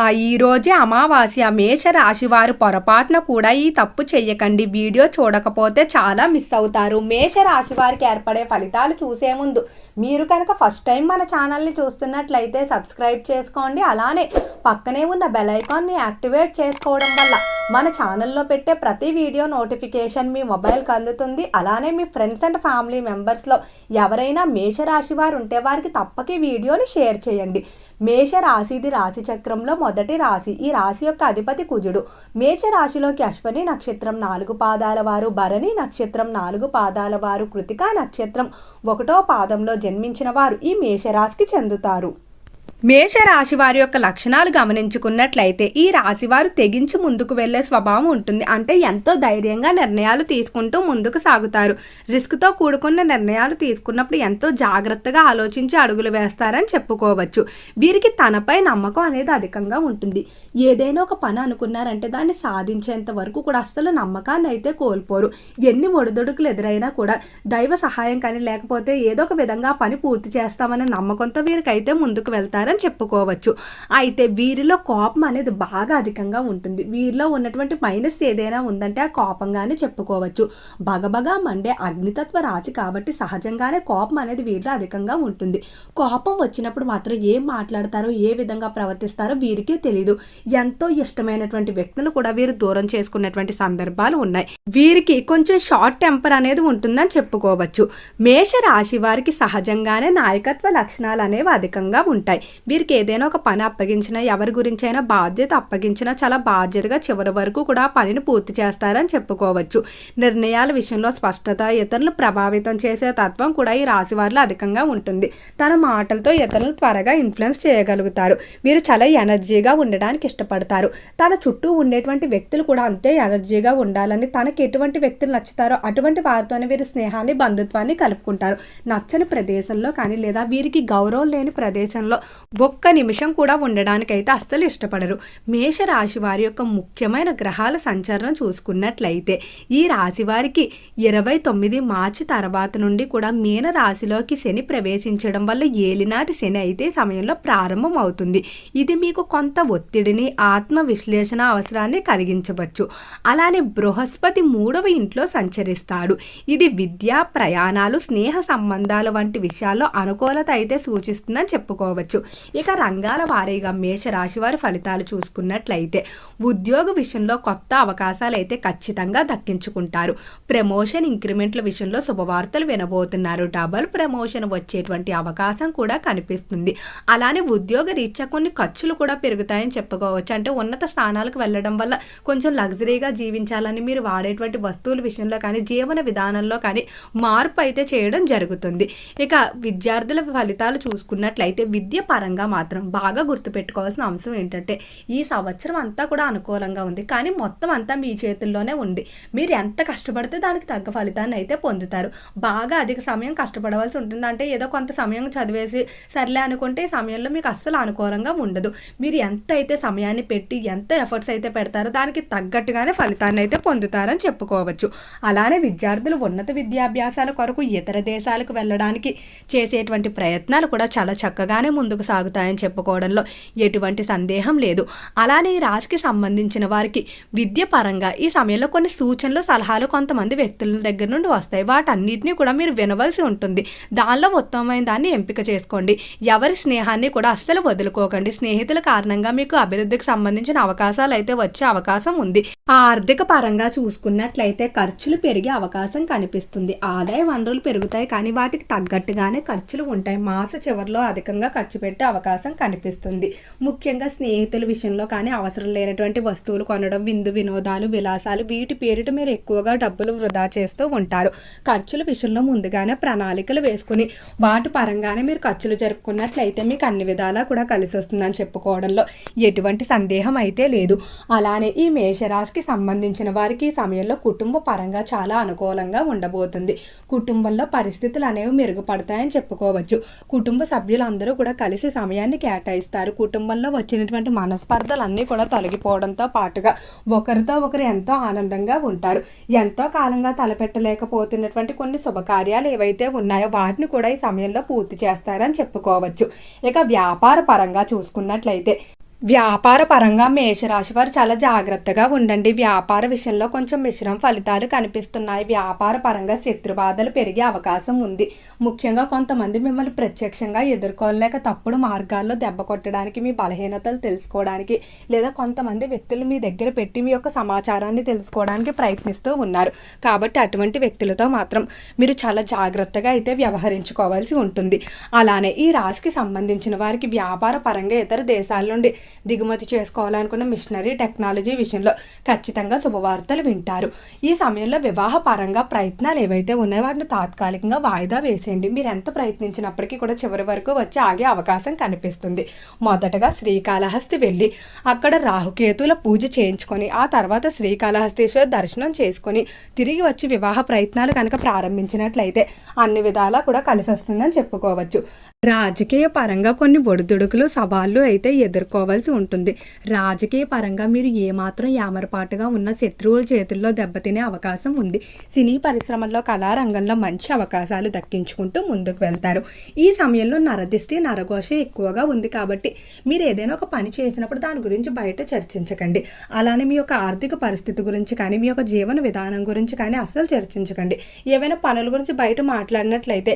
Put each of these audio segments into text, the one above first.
ఆ ఈ రోజే అమావాస్య మేష రాశి వారు పొరపాటున కూడా ఈ తప్పు చెయ్యకండి. వీడియో చూడకపోతే చాలా మిస్ అవుతారు. మేష రాశి వారికి ఏర్పడే ఫలితాలు చూసే ముందు మీరు కనుక ఫస్ట్ టైం మన ఛానల్ని చూస్తున్నట్లయితే సబ్స్క్రైబ్ చేసుకోండి. అలానే పక్కనే ఉన్న బెల్ ఐకాన్ని యాక్టివేట్ చేసుకోవడం వల్ల మన ఛానల్లో పెట్టే ప్రతి వీడియో నోటిఫికేషన్ మీ మొబైల్కి అందుతుంది. అలానే మీ ఫ్రెండ్స్ అండ్ ఫ్యామిలీ మెంబర్స్లో ఎవరైనా మేషరాశి వారు ఉంటే వారికి తప్పక వీడియోని షేర్ చేయండి. మేష రాశిది రాశి చక్రంలో మొదటి రాశి. ఈ రాశి యొక్క అధిపతి కుజుడు. మేష రాశిలోకి అశ్వని నక్షత్రం నాలుగు పాదాల వారు భరణి నక్షత్రం నాలుగు పాదాల వారు కృతికా నక్షత్రం ఒకటో పాదంలో జన్మించిన వారు ఈ మేషరాశికి చెందుతారు. మేష రాశి వారి యొక్క లక్షణాలు గమనించుకున్నట్లయితే ఈ రాశి వారు తెగించి ముందుకు వెళ్ళే స్వభావం ఉంటుంది. అంటే ఎంతో ధైర్యంగా నిర్ణయాలు తీసుకుంటూ ముందుకు సాగుతారు. రిస్క్తో కూడుకున్న నిర్ణయాలు తీసుకున్నప్పుడు ఎంతో జాగ్రత్తగా ఆలోచించి అడుగులు వేస్తారని చెప్పుకోవచ్చు. వీరికి తనపై నమ్మకం అనేది అధికంగా ఉంటుంది. ఏదైనా ఒక పని అనుకున్నారంటే దాన్ని సాధించేంత వరకు కూడా అస్సలు నమ్మకాన్ని అయితే కోల్పోరు. ఎన్ని ఒడిదొడుకులు ఎదురైనా కూడా దైవ సహాయం కానీ లేకపోతే ఏదో ఒక విధంగా పని పూర్తి చేస్తామనే నమ్మకంతో వీరికైతే ముందుకు వెళ్తారు అని చెప్పుకోవచ్చు. అయితే వీరిలో కోపం అనేది బాగా అధికంగా ఉంటుంది. వీరిలో ఉన్నటువంటి మైనస్ ఏదైనా ఉందంటే ఆ కోపంగానే చెప్పుకోవచ్చు. బగబగా మండే అగ్నితత్వ రాశి కాబట్టి సహజంగానే కోపం అనేది వీరిలో అధికంగా ఉంటుంది. కోపం వచ్చినప్పుడు మాత్రం ఏం మాట్లాడతారో ఏ విధంగా ప్రవర్తిస్తారో వీరికే తెలియదు ఎంతో ఇష్టమైనటువంటి వ్యక్తులు కూడా వీరు దూరం చేసుకున్నటువంటి సందర్భాలు ఉన్నాయి. వీరికి కొంచెం షార్ట్ టెంపర్ అనేది ఉంటుందని చెప్పుకోవచ్చు. మేష రాశి వారికి సహజంగానే నాయకత్వ లక్షణాలు అనేవి అధికంగా ఉంటాయి. వీరికి ఏదైనా ఒక పని అప్పగించినా ఎవరి గురించి అయినా బాధ్యత అప్పగించినా చాలా బాధ్యతగా చివరి వరకు కూడా పనిని పూర్తి చేస్తారని చెప్పుకోవచ్చు. నిర్ణయాల విషయంలో స్పష్టత ఇతరులు ప్రభావితం చేసే తత్వం కూడా ఈ రాశి వారిలో అధికంగా ఉంటుంది. తన మాటలతో ఇతరులు త్వరగా ఇన్ఫ్లుయెన్స్ చేయగలుగుతారు. వీరు చాలా ఎనర్జీగా ఉండడానికి ఇష్టపడతారు. తన చుట్టూ ఉండేటువంటి వ్యక్తులు కూడా అంతే ఎనర్జీగా ఉండాలని తనకి ఎటువంటి వ్యక్తులు నచ్చుతారో అటువంటి వారితోనే వీరు స్నేహాన్ని బంధుత్వాన్ని కలుపుకుంటారు. నచ్చని ప్రదేశంలో కానీ లేదా వీరికి గౌరవం లేని ప్రదేశంలో ఒక్క నిమిషం కూడా ఉండడానికైతే అస్సలు ఇష్టపడరు. మేష రాశి వారి యొక్క ముఖ్యమైన గ్రహాల సంచలనం చూసుకున్నట్లయితే ఈ రాశి వారికి ఇరవై తొమ్మిది మార్చి తర్వాత నుండి కూడా మీన రాశిలోకి శని ప్రవేశించడం వల్ల ఏలినాటి శని అయితే సమయంలో ప్రారంభం అవుతుంది ఇది మీకు కొంత ఒత్తిడిని ఆత్మ విశ్లేషణ అవసరాన్ని కలిగించవచ్చు. అలానే బృహస్పతి మూడవ ఇంట్లో సంచరిస్తాడు. ఇది విద్య ప్రయాణాలు స్నేహ సంబంధాలు వంటి విషయాల్లో అనుకూలత అయితే సూచిస్తుందని చెప్పుకోవచ్చు. ఇక రంగాల వారీగా మేషరాశి వారి ఫలితాలు చూసుకున్నట్లయితే ఉద్యోగ విషయంలో కొత్త అవకాశాలు అయితే ఖచ్చితంగా దక్కించుకుంటారు. ప్రమోషన్ ఇంక్రిమెంట్ల విషయంలో శుభవార్తలు వినబోతున్నారు. డబల్ ప్రమోషన్ వచ్చేటువంటి అవకాశం కూడా కనిపిస్తుంది. అలానే ఉద్యోగ రీత్యా కొన్ని ఖర్చులు కూడా పెరుగుతాయని చెప్పుకోవచ్చు. అంటే ఉన్నత స్థానాలకు వెళ్ళడం వల్ల కొంచెం లగ్జరీగా జీవించాలని మీరు వాడేటువంటి వస్తువుల విషయంలో కానీ జీవన విధానంలో కానీ మార్పు అయితే చేయడం జరుగుతుంది. ఇక విద్యార్థుల ఫలితాలు చూసుకున్నట్లయితే విద్య పరంగా మాత్రం బాగా గుర్తుపెట్టుకోవాల్సిన అంశం ఏంటంటే ఈ సంవత్సరం అంతా కూడా అనుకూలంగా ఉంది. కానీ మొత్తం అంతా మీ చేతుల్లోనే ఉంది. మీరు ఎంత కష్టపడితే దానికి తగ్గ ఫలితాన్ని అయితే పొందుతారు. బాగా అధిక సమయం కష్టపడవలసి ఉంటుంది? అంటే ఏదో కొంత సమయం చదివేసి సర్లే అనుకుంటే ఈ సమయంలో మీకు అస్సలు అనుకూలంగా ఉండదు. మీరు ఎంత అయితే సమయాన్ని పెట్టి ఎంత ఎఫర్ట్స్ అయితే పెడతారో దానికి తగ్గట్టుగానే ఫలితాన్ని అయితే పొందుతారని చెప్పుకోవచ్చు. అలానే విద్యార్థులు ఉన్నత విద్యాభ్యాసాల కొరకు ఇతర దేశాలకు వెళ్ళడానికి చేసేటువంటి ప్రయత్నాలు కూడా చాలా చక్కగానే ముందుకు సాగుతాయని చెప్పుకోవడంలో ఎటువంటి సందేహం లేదు. అలానే ఈ రాశికి సంబంధించిన వారికి విద్య పరంగా ఈ సమయంలో కొన్ని సూచనలు సలహాలు కొంతమంది వ్యక్తుల దగ్గర నుండి వస్తాయి. వాటన్నిటిని కూడా మీరు వినవలసి ఉంటుంది. దానిలో ఉత్తమమైన దాన్ని ఎంపిక చేసుకోండి. ఎవరి స్నేహాన్ని కూడా అస్సలు వదులుకోకండి. స్నేహితుల కారణంగా మీకు అభివృద్ధికి సంబంధించిన అవకాశాలు అయితే వచ్చే అవకాశం ఉంది. ఆర్థిక పరంగా చూసుకున్నట్లయితే ఖర్చులు పెరిగే అవకాశం కనిపిస్తుంది. ఆదాయ వనరులు పెరుగుతాయి. కానీ వాటికి తగ్గట్టుగానే ఖర్చులు ఉంటాయి. మాస చివరిలో అధికంగా ఖర్చు పెట్టే అవకాశం కనిపిస్తుంది. ముఖ్యంగా స్నేహితుల విషయంలో కానీ అవసరం లేనటువంటి వస్తువులు కొనడం విందు వినోదాలు విలాసాలు వీటి పేరిట మీరు ఎక్కువగా డబ్బులు వృధా చేస్తూ ఉంటారు. ఖర్చుల విషయంలో ముందుగానే ప్రణాళికలు వేసుకుని వాటి పరంగానే మీరు ఖర్చులు జరుపుకున్నట్లయితే మీకు అన్ని విధాలా కూడా కలిసి వస్తుందని చెప్పుకోవడంలో ఎటువంటి సందేహం అయితే లేదు. అలానే ఈ మేషరాశికి సంబంధించిన వారికి ఈ సమయంలో కుటుంబ పరంగా చాలా అనుకూలంగా ఉండబోతుంది. కుటుంబంలో పరిస్థితులు అనేవి మెరుగుపడతాయని చెప్పుకోవచ్చు. కుటుంబ సభ్యులందరూ కూడా కలిసి సమయాన్ని కేటాయిస్తారు. కుటుంబంలో వచ్చినటువంటి మనస్పర్ధలు అన్నీ కూడా తొలగిపోవడంతో పాటుగా ఒకరితో ఒకరు ఎంతో ఆనందంగా ఉంటారు. ఎంతో కాలంగా తలపెట్టలేకపోతున్నటువంటి కొన్ని శుభకార్యాలు ఏవైతే ఉన్నాయో వాటిని కూడా ఈ సమయంలో పూర్తి చేస్తారని చెప్పుకోవచ్చు. ఇక వ్యాపార పరంగా చూసుకున్నట్లయితే వ్యాపార పరంగా మేషరాశి వారు చాలా జాగ్రత్తగా ఉండండి. వ్యాపార విషయంలో కొంచెం మిశ్రమ ఫలితాలు కనిపిస్తున్నాయి. వ్యాపార పరంగా శత్రుబాధలు పెరిగే అవకాశం ఉంది. ముఖ్యంగా కొంతమంది మిమ్మల్ని ప్రత్యక్షంగా ఎదుర్కోలేక తప్పుడు మార్గాల్లో దెబ్బ కొట్టడానికి మీ బలహీనతలు తెలుసుకోవడానికి లేదా కొంతమంది వ్యక్తులు మీ దగ్గర పెట్టి మీ యొక్క సమాచారాన్ని తెలుసుకోవడానికి ప్రయత్నిస్తూ ఉన్నారు. కాబట్టి అటువంటి వ్యక్తులతో మాత్రం మీరు చాలా జాగ్రత్తగా అయితే వ్యవహరించుకోవాల్సి ఉంటుంది. అలానే ఈ రాశికి సంబంధించిన వారికి వ్యాపార పరంగా ఇతర దేశాల నుండి దిగుమతి చేసుకోవాలనుకున్న మిషనరీ టెక్నాలజీ విషయంలో ఖచ్చితంగా శుభవార్తలు వింటారు. ఈ సమయంలో వివాహ పరంగా ప్రయత్నాలు ఏవైతే ఉన్నాయో వాటిని తాత్కాలికంగా వాయిదా వేసేయండి. మీరు ఎంత ప్రయత్నించినప్పటికీ కూడా చివరి వరకు వచ్చి ఆగే అవకాశం కనిపిస్తుంది. మొదటగా శ్రీకాళహస్తి వెళ్ళి అక్కడ రాహుకేతుల పూజ చేయించుకొని ఆ తర్వాత శ్రీకాళహస్తీశ్వర దర్శనం చేసుకొని తిరిగి వచ్చి వివాహ ప్రయత్నాలు కనుక ప్రారంభించినట్లయితే అన్ని విధాలా కూడా కలిసి వస్తుందని చెప్పుకోవచ్చు. రాజకీయ పరంగా కొన్ని ఒడిదుడుకులు సవాళ్ళు అయితే ఎదుర్కోవాల్సి ఉంటుంది. రాజకీయ పరంగా మీరు ఏమాత్రం యామరపాటుగా ఉన్న శత్రువుల చేతుల్లో దెబ్బతినే అవకాశం ఉంది. సినీ పరిశ్రమల్లో కళారంగంలో మంచి అవకాశాలు దక్కించుకుంటూ ముందుకు వెళ్తారు. ఈ సమయంలో నరదిష్టి నరఘోష ఎక్కువగా ఉంది కాబట్టి మీరు ఏదైనా ఒక పని చేసినప్పుడు దాని గురించి బయట చర్చించకండి. అలానే మీ యొక్క ఆర్థిక పరిస్థితి గురించి కానీ మీ యొక్క జీవన విధానం గురించి కానీ అస్సలు చర్చించకండి. ఏవైనా పనుల గురించి బయట మాట్లాడినట్లయితే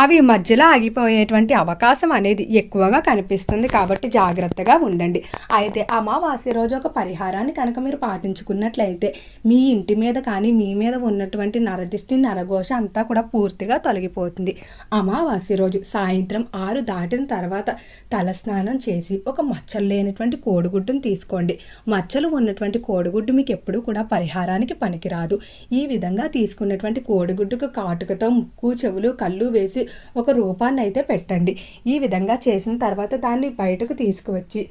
అవి మధ్యలో ఆగిపోయేటువంటి అవకాశం అనేది ఎక్కువగా కనిపిస్తుంది. కాబట్టి జాగ్రత్తగా ఉండండి. అయితే అమావాస్య రోజు ఒక పరిహారాన్ని కనుక మీరు పాటించుకున్నట్లయితే మీ ఇంటి మీద కానీ మీ మీద ఉన్నటువంటి నరదిష్టి నరఘోష అంతా కూడా పూర్తిగా తొలగిపోతుంది. అమావాస్య రోజు సాయంత్రం ఆరు దాటిన తర్వాత తలస్నానం చేసి ఒక మచ్చలు లేనటువంటి కోడిగుడ్డును తీసుకోండి. మచ్చలు ఉన్నటువంటి కోడిగుడ్డు మీకు ఎప్పుడూ కూడా పరిహారానికి పనికిరాదు. ఈ విధంగా తీసుకున్నటువంటి కోడిగుడ్డుకు కాటుకతో ముక్కు చెవులు కళ్ళు వేసి ఒక రూపాన్ని అయితే పెట్టండి. ఈ విధంగా చేసిన తర్వాత దాన్ని బయటకు తీసుకువచ్చి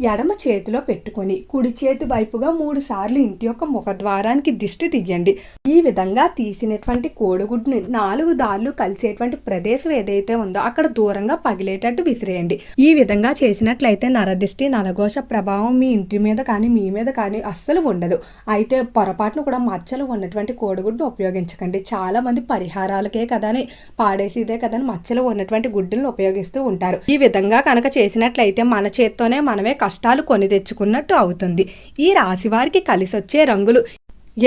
ఎడమ చేతిలో పెట్టుకొని కుడి చేతి వైపుగా మూడు సార్లు ఇంటి యొక్క ముఖద్వారానికి దిష్టి తీయండి. ఈ విధంగా తీసినటువంటి కోడిగుడ్డుని నాలుగు దారులు కలిసేటువంటి ప్రదేశం ఏదైతే ఉందో అక్కడ దూరంగా పగిలేటట్టు విసిరేయండి. ఈ విధంగా చేసినట్లయితే నరదిష్టి నరఘోష ప్రభావం మీ ఇంటి మీద కానీ మీ మీద కానీ అస్సలు ఉండదు. అయితే పొరపాటును కూడా మచ్చలు ఉన్నటువంటి కోడిగుడ్డును ఉపయోగించకండి. చాలా మంది పరిహారాలకే కదా అని పాడేసిదే కదా అని మచ్చలు ఉన్నటువంటి గుడ్డులను ఉపయోగిస్తూ ఉంటారు. ఈ విధంగా కనుక చేసినట్లయితే మన చేత్తోనే మనమే కష్టాలు కొని తెచ్చుకున్నట్టు అవుతుంది. ఈ రాశి వారికి రంగులు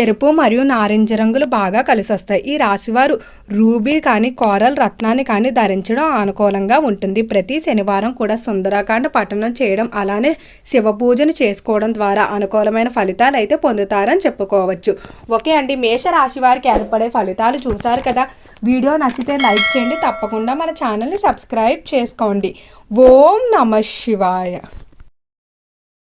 ఎరుపు మరియు నారింజ రంగులు బాగా కలిసి వస్తాయి ఈ రాశివారు రూబీ కానీ కోరల్ రత్నాన్ని కానీ ధరించడం అనుకూలంగా ఉంటుంది. ప్రతి శనివారం కూడా సుందరకాండ పఠనం చేయడం అలానే శివ పూజను చేసుకోవడం ద్వారా అనుకూలమైన ఫలితాలు అయితే పొందుతారని చెప్పుకోవచ్చు. ఓకే అండి మేష రాశి వారికి ఏర్పడే ఫలితాలు చూశారు కదా? వీడియో నచ్చితే లైక్ చేయండి. తప్పకుండా మన ఛానల్ని సబ్స్క్రైబ్ చేసుకోండి. ఓం నమ శివాయ.